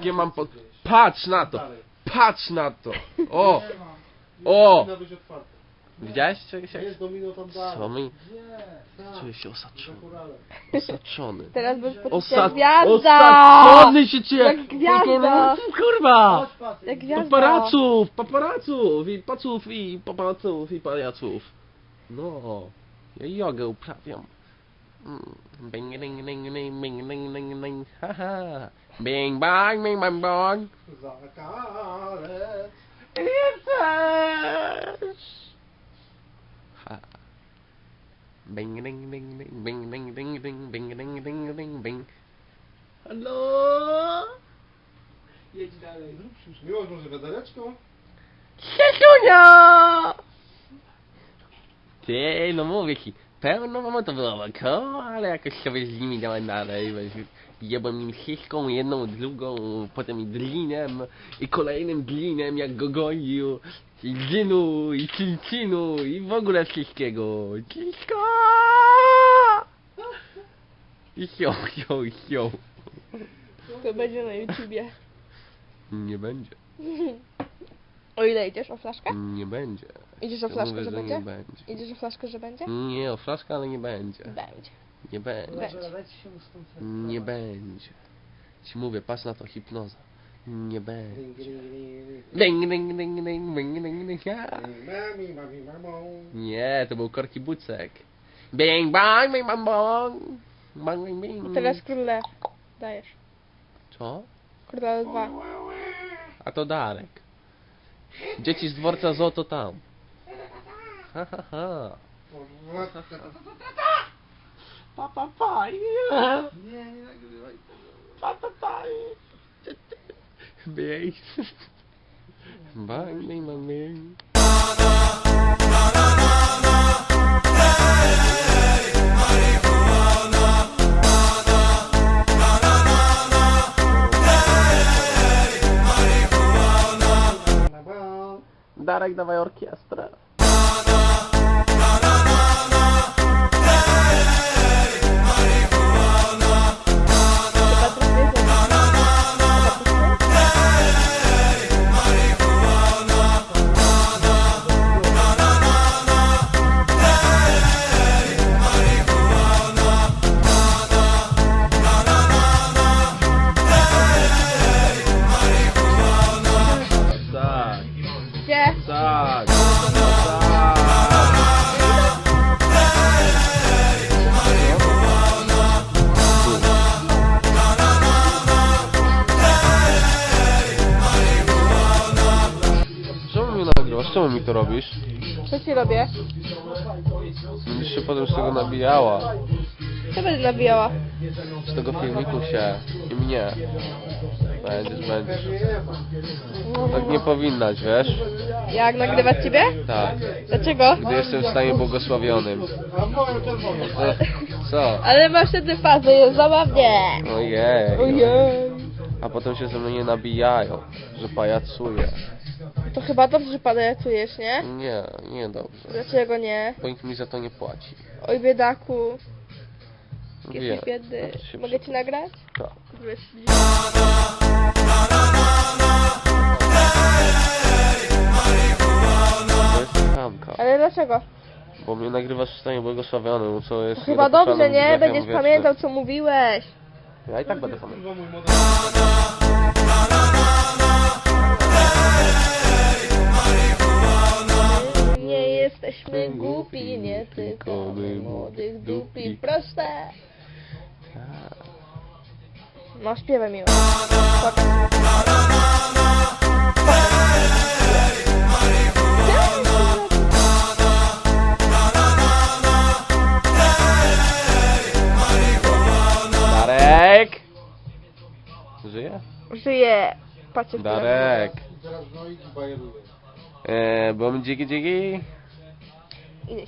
jakie mam po... Patrz na to! Patrz na to! O! O! Widziałeś czegoś jak... Jest domino tam dalej. Co mi? Nie, tak. Czuję się osaczony. Osaczony. Teraz bez poczucia Osa... gwiazda! Osaczony się cię! Jak gwiazda! Kurwa! Jak gwiazda! Paparaców! Paparaców! I paców, i paparaców, i pajaców. No, ja jogę uprawiam. Mm. Bing, ding, ding, ding, bing, ding, ding, ding, haha. Bing, bang, bing, bang, bang. Za karę. Jesteś! Ha. Bing, ding, ding, ding, bing, ding, ding, ding, bing, ding, ding, ding, bing. Halo? Jedź dalej. Miłość może wiadereczką. Siesiunia! Ty, no mówię ci, pełno mamy to było oko, ale jakoś sobie z nimi dałem dalej, jebłem im siśką, jedną, drugą, potem i drlinem, i kolejnym drlinem, jak go gonił, i dzinu, i cincinu, i w ogóle wszystkiego. Cisko! I sią, sią, sią. To będzie na YouTubie. Nie będzie, O ile idziesz o flaszkę? nie będzie. Idziesz o Ja flaszkę, mówię, że że będzie? nie będzie. Idziesz o flaszkę, że będzie? Nie, o flaszkę, ale nie będzie. Będzie. Nie będzie. Będzie. Nie będzie. Ci mówię, patrz na to hipnoza. Nie będzie. Ding, ding, ding, ding. Ding, ding, ding, ding, ding, ding, ding, ja. Mami, mami, mamą. Nie, to był korki bucek. Bing, bang, bing, bang, bang. Bang, bing, bing. Teraz króle dajesz. Co? Króle dwa. A to Darek. Dzieci z dworca zo to tam. Papai. Papai. Bem. Vai, nem mamei. Darek, dawaj orkiestrę. Tak. Czemu mnie nagrywasz? Czemu mi to robisz? Co ci robię? Będziesz się potem z tego nabijała. Co będę nabijała? Z tego filmiku się i mnie. Będziesz, będziesz. Tak nie powinnaś, wiesz? Jak nagrywać ciebie? Tak. Dlaczego? Gdy jestem w stanie błogosławionym. Co? Co? Ale masz wtedy fazę, jest zabawnie. Ojej. Ojej. A potem się ze mnie nie nabijają, że pajacuję. To chyba dobrze, że padajacujesz, nie? Nie, nie dobrze. Dlaczego nie? Bo nikt mi za to nie płaci. Oj biedaku. Wiem. Jesteś biedny. Znaczy się Mogę ci nagrać? Tak. Wyszli. To jest chamka. Ale dlaczego? Bo mnie nagrywasz w stanie błogosławionym, co jest chyba dobrze, nie? grzechem Będziesz wiecznym. pamiętał, co mówiłeś. Ja i tak będę pamiętał. Nie jesteśmy głupi, nie tylko my młodych dupi. Proste. Tak. No śpiewaj miło. Darek! Żyje? Żyje. Patrzcie w. Darek! Teraz noiki bajeruje. Eee, bom dzigi? Idę